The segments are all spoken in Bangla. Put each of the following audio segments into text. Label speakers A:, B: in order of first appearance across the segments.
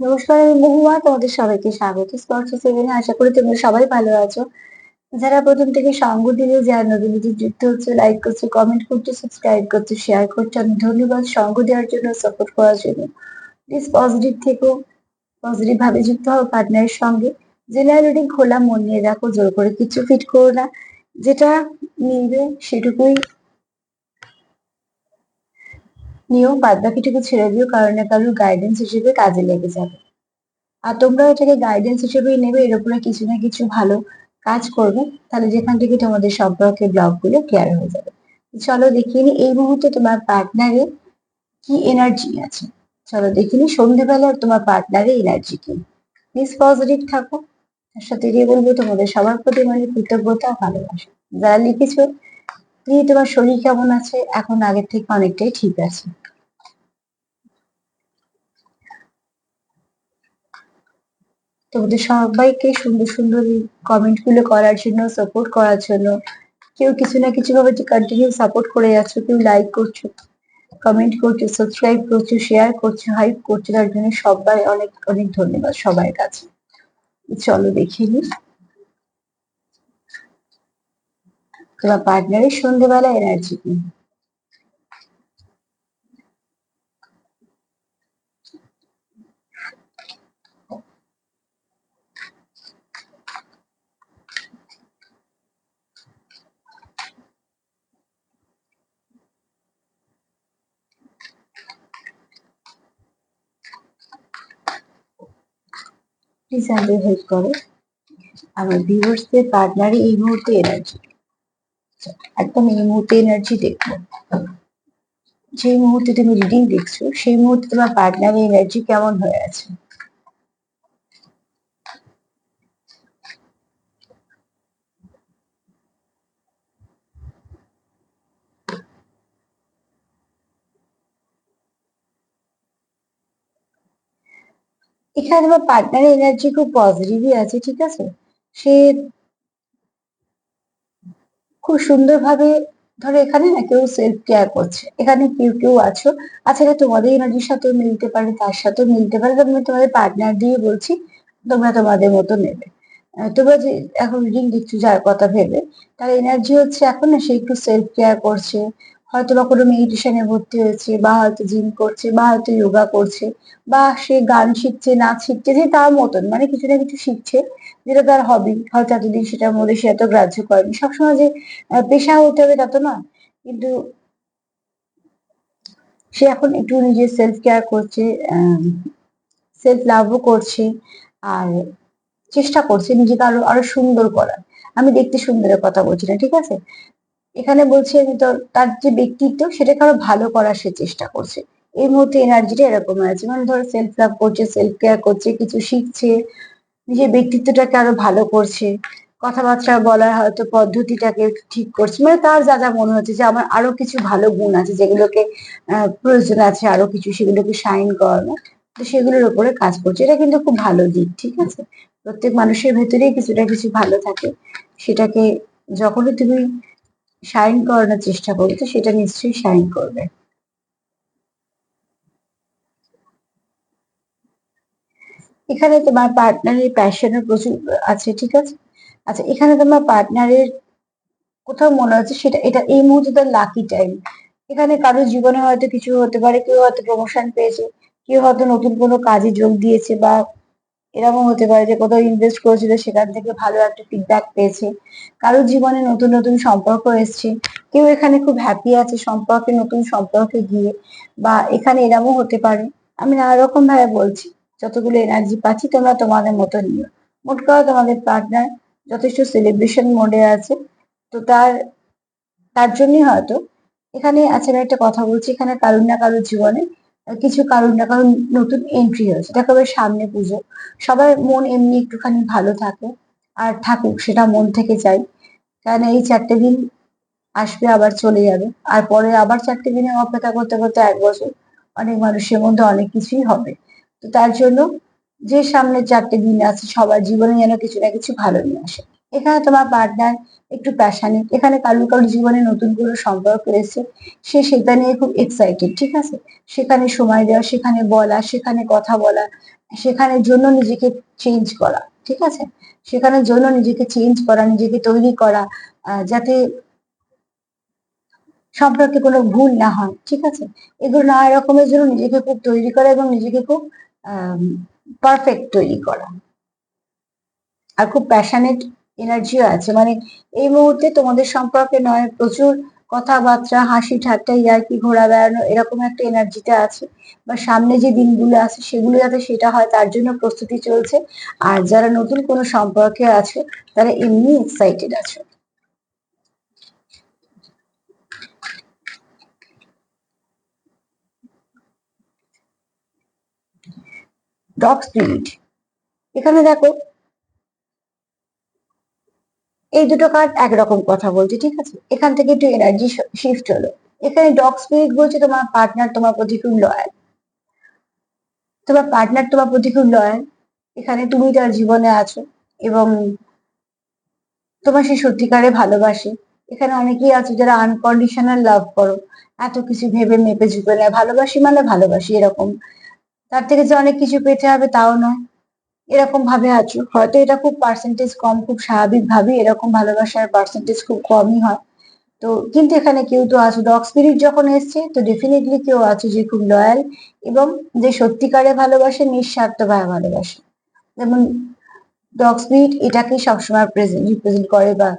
A: নমস্কার, আমি মহুয়া, তোমাদের সবাইকে স্বাগত। স্পর্শ সেভেনে আশা করি তোমরা সবাই ভালো আছো। যারা প্রথম থেকে সঙ্গ দিলে, যারা নতুন নতুন যুক্ত হচ্ছে লাইক করছ কমেন্ট করছ সাবস্ক্রাইব করছ শেয়ার করছ, আমি ধন্যবাদ সঙ্গ দেওয়ার জন্য সাপোর্ট করার জন্য। প্লিজ পজিটিভ থেকো পজিটিভ ভাবে যুক্ত হও পার্টনারের সঙ্গে। জেনারেল রিডিং খোলা, মন নিয়ে রাখো, জোর করে কিছু ফিট করো না। যেটা মিলবে সেটুকুই নিয়েও বাদ বাকিটুকু ছেড়ে দিও, কারণ কারোর গাইডেন্স হিসেবে কাজে লেগে যাবে। আর তোমরা এটাকে গাইডেন্স হিসেবেই নেবে, এর উপরে কিছু না কিছু ভালো কাজ করবে। তাহলে যেখান থেকে তোমাদের সম্পর্কের ব্লকগুলো ক্লিয়ার হয়ে যাবে। চলো দেখিয়ে নি, এই মুহূর্তে তোমার পার্টনারে কি এনার্জি আছে? চলো দেখিনি সন্ধ্যেবেলা তোমার পার্টনারে এনার্জি কি? প্লিজ পজিটিভ থাকো। তার সাথে দিয়ে বলব, তোমাদের সবার প্রতি মানে কৃতজ্ঞতা, ভালোবাসা। যারা লিখেছো তুমি তোমার শরীর কেমন আছে, এখন আগের থেকে অনেকটাই ঠিক আছে। তোমাদের সবাইকে সুন্দর সুন্দর কমেন্টগুলো করার জন্য সাপোর্ট করার জন্য। কেউ কিছু না কিছু ভাবে কন্টিনিউ সাপোর্ট করে যাচ্ছ, কেউ লাইক করছ কমেন্ট করছ সাবস্ক্রাইব করছ শেয়ার করছ হাইপ করছ, তার জন্য সবাই অনেক অনেক ধন্যবাদ সবার কাছে। চলো দেখে তোমার পার্টনারের সন্ধ্যেবেলা এনার্জি কি প্লিজ আমাদের হেল্প করো। আমার ভিউয়ার্সদের পার্টনারই এই মুহূর্তে এনার্জি একদম এই মুহূর্তে এনার্জি দেখব। যে মুহূর্তে তুমি রিডিং দেখছ, সেই মুহূর্তে তোমার পার্টনারের এনার্জি কেমন হয়ে আছে? এখানে তোমার পার্টনারের এনার্জি খুব পজিটিভই আছে, ঠিক আছে? সে খুব সুন্দরভাবে ধরো এখানে না কেউ সেলফ কেয়ার করছে। এখানে কেউ কেউ আছো। আচ্ছা তোমাদের এনার্জির সাথেও মিলতে পারে, তার সাথেও মিলতে পারে। আমি তোমাদের পার্টনার দিয়ে বলছি, তোমরা তোমাদের মতো নেবে। তোমরা যে এখন রিডিং দিচ্ছ যার কথা ভেবে, তার এনার্জি হচ্ছে এখন না সে একটু সেলফ কেয়ার করছে। হয়তো বা কোনো মেডিটেশনে ভর্তি হয়েছে, বা হয়তো জিম করছে, বা হয়তো যোগা করছে, বা সে গান শিখছে, নাচ শিখছে, যে তার মতন মানে কিছু না কিছু শিখছে, যেটা তার হবি হয়তো এতদিন সেটার মধ্যে সে এত গ্রাহ্য করেনি। সবসময় যে পেশা হতে হবে তা তো নয়, কিন্তু সে এখন একটু নিজের সেলফ কেয়ার করছে সেলফ লাভও করছে, আর চেষ্টা করছে নিজেকে আরও আরও সুন্দর করার। আমি দেখতে সুন্দরের কথা বলছি না, ঠিক আছে? এখানে বলছে তার যে ব্যক্তিত্ব সেটাকে আরও ভালো করার সে চেষ্টা করছে। এই মুহূর্তে এনার্জিটা এরকম আছে মানে ধরো সেলফ লাভ করছে সেলফ কেয়ার করছে, কিছু শিখছে, নিজের ব্যক্তিত্বটাকে আরও ভালো করছে, কথাবার্তা বলার হয়তো পদ্ধতিটাকে ঠিক করছে। মানে তার যা যা মনে হচ্ছে যে আমার আরও কিছু ভালো গুণ আছে যেগুলোকে প্রয়োজন আছে, আরও কিছু সেগুলোকে সাইন করানো তো সেগুলোর উপরে কাজ করছে। এটা কিন্তু খুব ভালো দিক, ঠিক আছে? প্রত্যেক মানুষের ভেতরেই কিছুটা কিছু ভালো থাকে। সেটাকে যখনই তুমি শাইন করানোর চেষ্টা করবে সেটা নিশ্চয়ই শাইন করবে। এখানে তোমার পার্টনারের প্যাশনের প্রচুর আছে, ঠিক আছে? আচ্ছা এখানে তোমার পার্টনারের কোথাও মনে হচ্ছে সেটা, এটা এই মুহূর্তে তার লাকি টাইম এখানে কারও জীবনে হয়তো কিছু হতে পারে, কেউ হয়তো প্রমোশন পেয়েছে, কেউ হয়তো নতুন কোনো কাজে যোগ দিয়েছে বা এরকম হতে পারে যে কোথাও ইনভেস্ট করেছিল, সেখান থেকে ভালো একটা ফিডব্যাক পেয়েছে। কারোর জীবনে নতুন নতুন সম্পর্ক এসছে। কেউ এখানে খুব হ্যাপি আছে সম্পর্কে, নতুন সম্পর্কে গিয়ে। বা এখানে এরকমও হতে পারে। আমি নানা রকম ভাবে বলছি, যতগুলো এনার্জি পাচ্ছি তোমরা তোমাদের মতো নিও। মোট কথা তোমাদের পার্টনার যথেষ্ট সেলিব্রেশন মোডে আছে। তো তার তার জন্যই হয়তো এখানে আছে আমি একটা কথা বলছি, এখানে কারুর না কারোর জীবনে কিছু কারণ না, কারণ নতুন এন্ট্রি হয়েছে। দেখো এবার সামনে পুজো। সবার মন এমনি একটুখানি ভালো থাকে, আর থাকুক, সেটা মন থেকে চাই। কারণ এই চারটে দিন আসবে, আবার চলে যাবে। আর পরে আবার চারটে দিনে অপেক্ষা করতে করতে এক বছর অনেক মানুষের মধ্যে অনেক কিছুই হবে। তো তার জন্য যে সামনে চারটে দিন আছে সবার জীবনে যেন কিছু না কিছু ভালো নিয়ে আসে। এখানে তোমার পার্টনার একটু প্যাশানেট এখানে কারও কারোর জীবনে নতুন কোনো সম্পর্ক এসেছে সে সেটা নিয়ে খুব এক্সাইটেড ঠিক আছে? সেখানে সময় দেওয়া সেখানে বলা সেখানে কথা বলা সেখানের জন্য নিজেকে চেঞ্জ করা ঠিক আছে? সেখানের জন্য নিজেকে চেঞ্জ করা নিজেকে তৈরি করা আহ, যাতে সম্পর্কে কোনো ভুল না হয় ঠিক আছে? এগুলো নানা রকমের জন্য নিজেকে খুব তৈরি করা এবং নিজেকে খুব পারফেক্ট তৈরি করা। আর খুব প্যাশনেট এনার্জিও আছে। মানে এই মুহূর্তে তোমাদের সম্পর্কে নয়, প্রচুর কথাবার্তা হাসি ঠাট্টা ইয়ার্কি ঘোরা বেড়ানো এরকম একটা এনার্জিতে আছে। বা সামনে যে দিনগুলো আছে, সেগুলো যাতে সেটা হয়, তার জন্য প্রস্তুতি চলছে। আর যারা নতুন কোনো সম্পর্কে আছে, তারা এমনি এক্সাইটেড আছে। Dog spirit. এখানে দেখো, এই দুটো কার্ড একরকম কথা বলছে, ঠিক আছে? এখান থেকে একটু এনার্জি শিফট হলো। এখানে ডগ স্পিরিট বলছে তোমার পার্টনার তোমার প্রতি খুব লয়াল তোমার পার্টনার তোমার প্রতি খুব লয়াল এখানে তুমি তার জীবনে আছো এবং তোমার সে সত্যিকারে ভালোবাসে। এখানে অনেকেই আছে যারা আনকন্ডিশনাল লাভ করো। এত কিছু ভেবে মেপে ঝুঁকে নেয় ভালোবাসি মানে ভালোবাসি এরকম। তার থেকে যে অনেক কিছু পেতে হবে তাও নয়। এরকম ভাবে আছো। হয়তো এটা খুব পার্সেন্টেজ কম, খুব স্বাভাবিক ভাবে এরকম ভালোবাসার পার্সেন্টেজ খুব কমই হয়। তো কিন্তু এখানে কেউ তো আছে। ডগ স্পিরিট যখন এসছে, তো ডেফিনেটলি কেউ আছে যে খুব লয়াল এবং যে সত্যিকারে ভালোবাসে, নিঃস্বার্থ ভাবে ভালোবাসে। যেমন ডগ স্পিরিট এটাকেই সবসময় প্রেজেন্ট রিপ্রেজেন্ট করে বা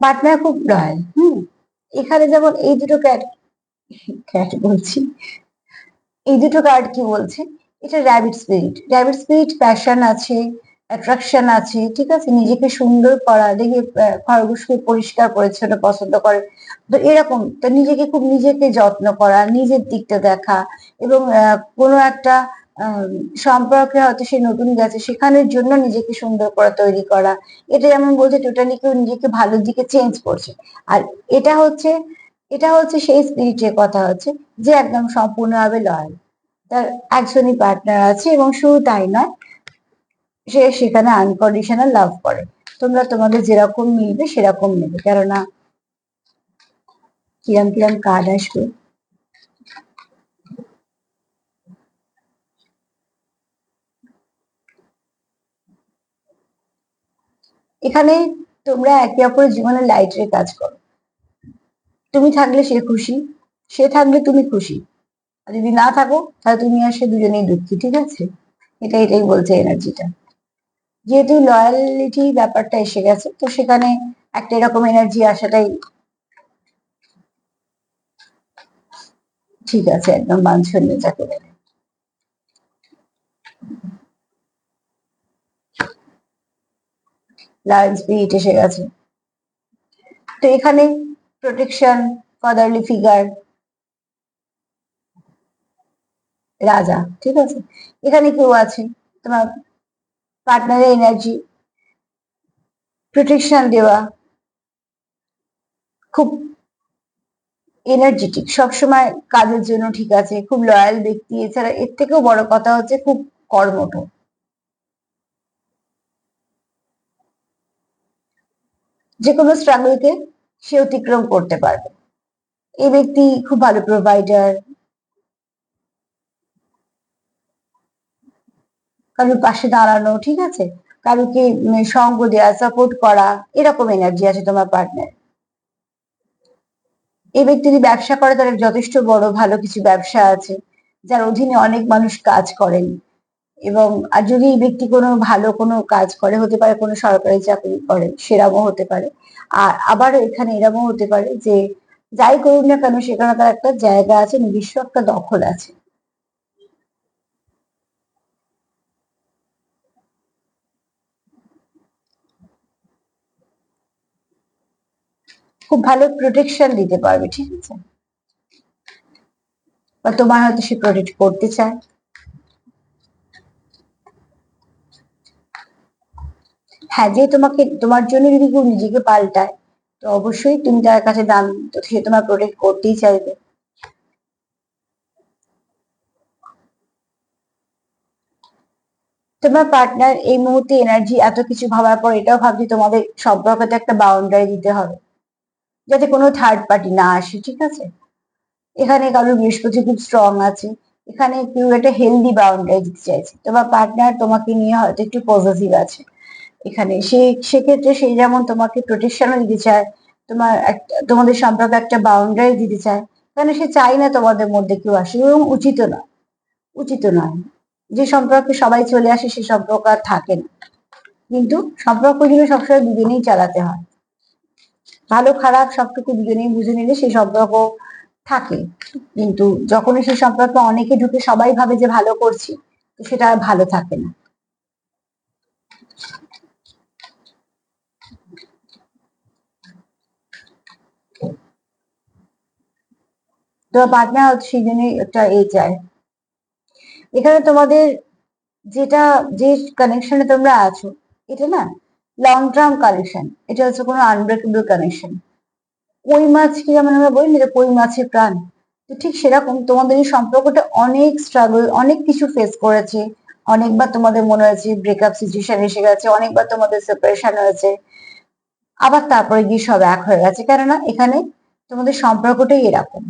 A: পার্টনার খুব লয়াল হুম? এখানে যেমন এই দুটো ক্যাট ক্যাট বলছি। এই দুটো কার্ড কি বলছে? এটা rabbit spirit rabbit spirit passion আছে অ্যাট্রাকশন আছে, ঠিক আছে? নিজেকে সুন্দর করা, দেখে খরগোশকে পরিষ্কার পরিচ্ছন্ন পছন্দ করে। তো এরকম, তো নিজেকে খুব নিজেকে যত্ন করা, নিজের দিকটা দেখা এবং কোনো একটা সম্পর্কে হয়তো সে নতুন গেছে, সেখানের জন্য নিজেকে সুন্দর করে তৈরি করা। এটা যেমন বলছে টোটালি কেউ নিজেকে ভালোর দিকে চেঞ্জ করছে। আর এটা হচ্ছে এটা হচ্ছে সেই স্পিরিটের কথা হচ্ছে, যে একদম সম্পূর্ণভাবে লয়াল তার একজনই পার্টনার আছে এবং শুধু তাই নয়, সে সেখানে আনকন্ডিশনাল লাভ করে। তোমরা তোমাদের যেরকম মিলবে সেরকম নেবে, কেননা কিরম কিরম কার্ড আসবে। এখানে তোমরা একে অপরের জীবনে লাইটের কাজ করো। তুমি থাকলে সে খুশি, সে থাকলে তুমি খুশি। আর যদি না থাকো, তাহলে তুমি আর সে দুজনেই দুঃখী, ঠিক আছে? এটা এটাই বলছে এনার্জিটা যেহেতু লয়ালিটি ব্যাপারটা এসে গেছে, তো সেখানে একটা এরকম এনার্জি আসাটাই ঠিক আছে, একদম বাঞ্ছনীয় যাকে বলে লায়ন স্পিরিট এসে গেছে। তো এখানে প্রোটেকশন ফাদারলি ফিগার রাজা, ঠিক আছে? এখানে কেউ আছে? তোমার পার্টনারের এনার্জি প্রোটেকশন দেওয়া, খুব এনার্জেটিক সবসময় কাজের জন্য ঠিক আছে, খুব লয়াল ব্যক্তি। এছাড়া এর থেকেও বড় কথা হচ্ছে খুব কর্মঠ। যে কোনো স্ট্রাগলকে সে অতিক্রম করতে পারবে। এই ব্যক্তি খুব ভালো প্রোভাইডার কারোর পাশে দাঁড়ানো, ঠিক আছে? কারোকে সঙ্গ দেওয়া সাপোর্ট করা, এরকম এনার্জি আছে তোমার পার্টনার এই ব্যক্তি যদি ব্যবসা করে, তার যথেষ্ট বড়, ভালো কিছু ব্যবসা আছে, যার অধীনে অনেক মানুষ কাজ করেন। এবং আর যদি এই ব্যক্তি কোনো ভালো কোনো কাজ করে, হতে পারে কোনো সরকারি চাকরি করে, সেরকমও হতে পারে। আর আবার এখানে এরকমও হতে পারে যে, যাই করুক না কেন, সেখানে তার একটা জায়গা আছে নিজস্ব একটা দখল আছে। খুব ভালো প্রোটেকশন দিতে পারবে, ঠিক আছে? বা তোমার হয়তো সে প্রোটেক্ট করতে চায়। হ্যাঁ যে তোমাকে, তোমার জন্য যদি কেউ নিজেকে পাল্টায়, তো অবশ্যই তুমি তার কাছে দাম তো সে তোমার প্রোটেক্ট করতেই চাইবে। তোমার পার্টনার এই মুহূর্তে এনার্জি এত কিছু ভাবার পর এটাও ভাবছি তোমাদের সম্পর্কতে একটা বাউন্ডারি দিতে হবে। যাতে কোনো থার্ড পার্টি না আসে, ঠিক আছে? এখানে কারোর বৃহস্পতি খুব স্ট্রং আছে, এখানে কেউ একটা হেলদি বাউন্ডারি দিতে চাইছে। তোমার পার্টনার তোমাকে নিয়ে হয়তো একটু পজিটিভ আছে। এখানে। সে সেক্ষেত্রে সে যেমন তোমাকে প্রোটেকশনও দিতে চায়, তোমার তোমাদের সম্পর্কে একটা বাউন্ডারি দিতে চায় কেন সে চাই না তোমাদের মধ্যে কেউ আসে এবং উচিত নয়। উচিত নয়। যে সম্পর্কে সবাই চলে আসে সে সম্পর্ক আর থাকে না। কিন্তু সম্পর্কগুলো সবসময় দুজনেই চালাতে হয়। ভালো, খারাপ সবটুকু দুজনেই বুঝে নিলে সেই সম্পর্ক থাকে। কিন্তু যখনই সেই সম্পর্কে অনেকে ঢুকে সবাই ভাবে যে ভালো করছি সেটা আর ভালো থাকে না। তোমার পার্টনার হচ্ছে সেই জন্যই একটা এ চায় এখানে তোমাদের যেটা, যে কানেকশনে তোমরা আছো, এটা না লং টার্ম কানেকশন এটা হচ্ছে কোনো আনব্রেকেবল কানেকশন কই মাছকে যেমন আমরা বলি না কই মাছের প্রাণ, তো ঠিক সেরকম তোমাদের এই সম্পর্কটা অনেক স্ট্রাগল অনেক কিছু ফেস করেছে, অনেকবার তোমাদের মনে হয়েছে ব্রেকআপ সিচুয়েশন এসে গেছে, অনেকবার তোমাদের সেপারেশন হয়েছে, আবার তারপরে গিয়ে সব এক হয়ে গেছে। কেননা এখানে তোমাদের সম্পর্কটাই এরকম।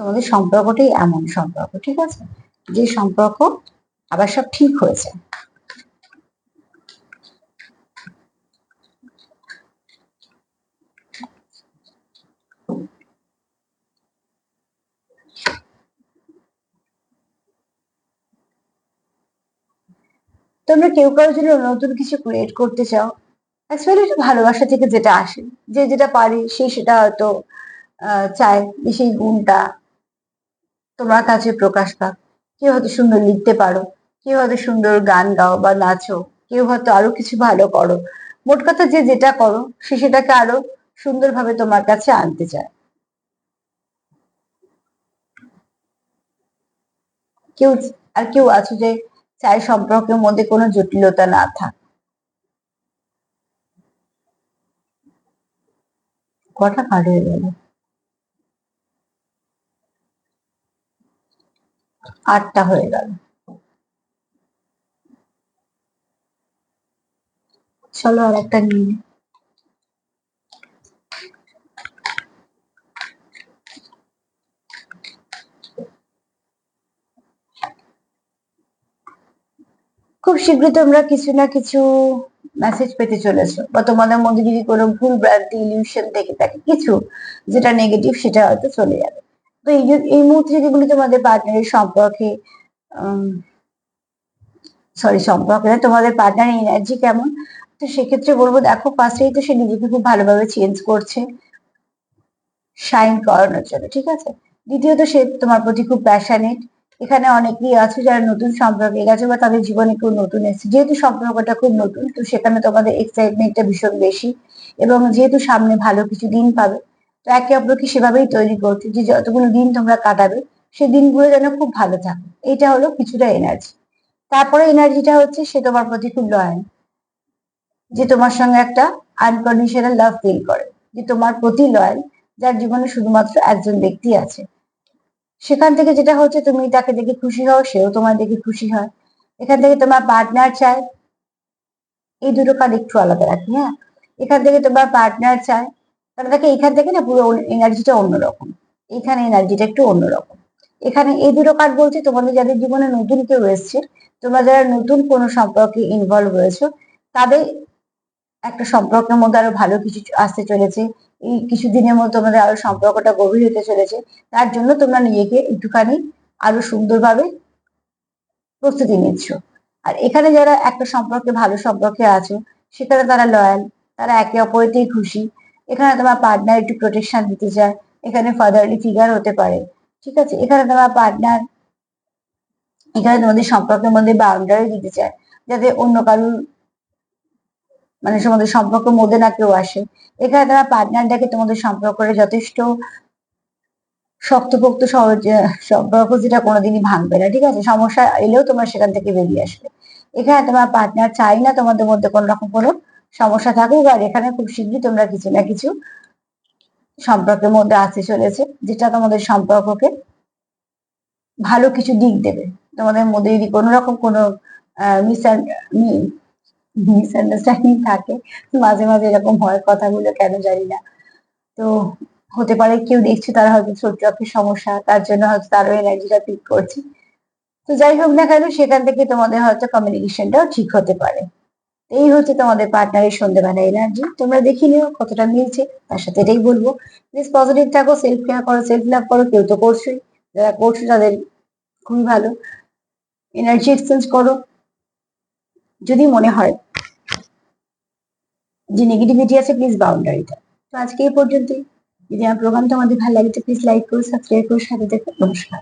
A: তোমাদের সম্পর্কটাই এমন সম্পর্ক, ঠিক আছে? যে সম্পর্ক আবার সব ঠিক হয়েছে। তোমরা কেউ কারোর জন্য নতুন কিছু ক্রিয়েট করতে চাও অ্যাকচুয়ালি ভালোবাসা থেকে যেটা আসে, যে যেটা পারে, সে সেটা হয়তো চায় সেই গুণটা তোমার কাছে প্রকাশ পাক। কেউ হয়তো সুন্দর লিখতে পারো, কেউ হয়তো সুন্দর গান গাও বা নাচো, কেউ হয়তো আরও কিছু ভালো করো। মোট কথা যে যেটা করো, সে সেটাকে আরও সুন্দরভাবে তোমার কাছে আনতে চায়। কেউ আর কেউ আছে যে চায় সম্পর্কের মধ্যে কোনো জটিলতা না থাক। কটা কার্ড হয়ে গেল? আটটা হয়ে গেল। চলো আর একটা নিয়ে। খুব শীঘ্রই তোমরা কিছু না কিছু মেসেজ পেতে চলেছো। বা তোমাদের মধ্যে যদি কোনো ভুল ভ্রান্তি ইলিউশন থেকে থাকে, কিছু যেটা নেগেটিভ সেটা হয়তো চলে যাবে। তো এই এই মুহূর্তে যদি বলি তোমাদের পার্টনারের সম্পর্কে সরি সম্পর্কে না, তোমাদের পার্টনারের এনার্জি কেমন? তো সেক্ষেত্রে বলব দেখো ফার্স্টেই তো সে নিজেকে খুব ভালোভাবে চেঞ্জ করছে শাইন করানোর জন্য ঠিক আছে? দ্বিতীয়ত সে তোমার প্রতি খুব প্যাশনেট এখানে অনেকেই আছে যারা নতুন সম্পর্কে গেছে বা তাদের জীবনে কেউ নতুন এসেছে। যেহেতু সম্পর্কটা খুব নতুন তো সেখানে তোমাদের এক্সাইটমেন্টটা ভীষণ বেশি এবং যেহেতু সামনে ভালো কিছু দিন পাবে একে অপরকে সেভাবেই তৈরি করছে যে যতগুলো দিন তোমরা কাটাবে সেই দিনগুলো যেন খুব ভালো থাকে। এটা হলো কিছুটা এনার্জি তারপরে এনার্জিটা হচ্ছে সে তোমার প্রতি খুব লয়াল যে তোমার সঙ্গে একটা আনকন্ডিশনাল লাভ ফিল করে, যে তোমার প্রতি লয়াল যার জীবনে শুধুমাত্র একজন ব্যক্তি আছে। সেখান থেকে যেটা হচ্ছে তুমি তাকে দেখে খুশি হও, সেও তোমার দেখে খুশি হয়। এখান থেকে তোমার পার্টনার চায়, এই দুটো কার্ড একটু আলাদা রাখি হ্যাঁ? এখান থেকে তোমার পার্টনার চায় কারণ দেখে এখান থেকে না পুরো এনার্জিটা অন্যরকম। এখানে এনার্জিটা একটু অন্যরকম। এখানে এই দুটো কার্ড বলছে, তোমাদের যাদের জীবনে নতুন কেউ এসছে, তোমরা যারা নতুন কোনো সম্পর্কে ইনভলভ হয়েছো তাদের একটা সম্পর্কের মধ্যে আরও ভালো কিছু আসতে চলেছে। এই কিছুদিনের মধ্যে তোমাদের আরও সম্পর্কটা গভীর হতে চলেছে। তার জন্য তোমরা নিজেকে একটুখানি আরও সুন্দরভাবে প্রস্তুতি নিচ্ছ। আর এখানে যারা একটা সম্পর্কে, ভালো সম্পর্কে আছো, সেখানে তারা লয়াল তারা একে অপরেতেই খুশি। এখানে তোমার পার্টনার একটু প্রোটেকশন দিতে চায়, এখানে ফাদারলি ফিগার হতে পারে, ঠিক আছে? এখানে তোমার পার্টনার এখানে তোমাদের সম্পর্কের মধ্যে বাউন্ডারি দিতে চায়, যাতে অন্য কারুর মানে তোমাদের সম্পর্কের মধ্যে না কেউ আসে। এখানে তোমার পার্টনারটাকে তোমাদের সম্পর্কটা যথেষ্ট শক্তপোক্ত, সহজ সম্পর্ক যেটা কোনোদিনই ভাঙবে না, ঠিক আছে? সমস্যা এলেও তোমরা সেখান থেকে বেরিয়ে আসবে। এখানে তোমার পার্টনার চাই না তোমাদের মধ্যে কোনো রকম কোনো সমস্যা থাকুক আর এখানে খুব শীঘ্রই তোমরা কিছু না কিছু সম্পর্কের মধ্যে আসতে চলেছে, যেটা তোমাদের সম্পর্ককে ভালো কিছু দিক দেবে। তোমাদের মধ্যে যদি কোনো রকম কোনো মিসআন্ডারস্ট্যান্ডিং থাকে মাঝে মাঝে এরকম হয়, কথাগুলো কেন জানি না। তো হতে পারে কেউ দেখছে তারা হয়তো একটা সমস্যা, তার জন্য হয়তো তারও এনার্জিটা পিক করছে। তো যাই হোক না কেন, সেখান থেকে তোমাদের হয়তো কমিউনিকেশনটাও ঠিক হতে পারে। এই হচ্ছে তোমাদের পার্টনারের সন্ধ্যেবেলা এনার্জি তোমরা দেখে নিও কতটা মিলছে, তার সাথে এটাই বলব। প্লিজ পজিটিভ থাকো সেলফ কেয়ার করো সেলফ লাভ করো, কেউ তো করছোই। যারা করছ তাদের খুবই ভালো। এনার্জি এক্সচেঞ্জ করো, যদি মনে হয় যে নেগেটিভিটি আছে প্লিজ বাউন্ডারিটা তো আজকে এই পর্যন্তই। যদি আমার প্রোগ্রাম তোমাদের ভালো লাগে, তো প্লিজ লাইক করো সাবস্ক্রাইব করো, সাথে দেখো। নমস্কার।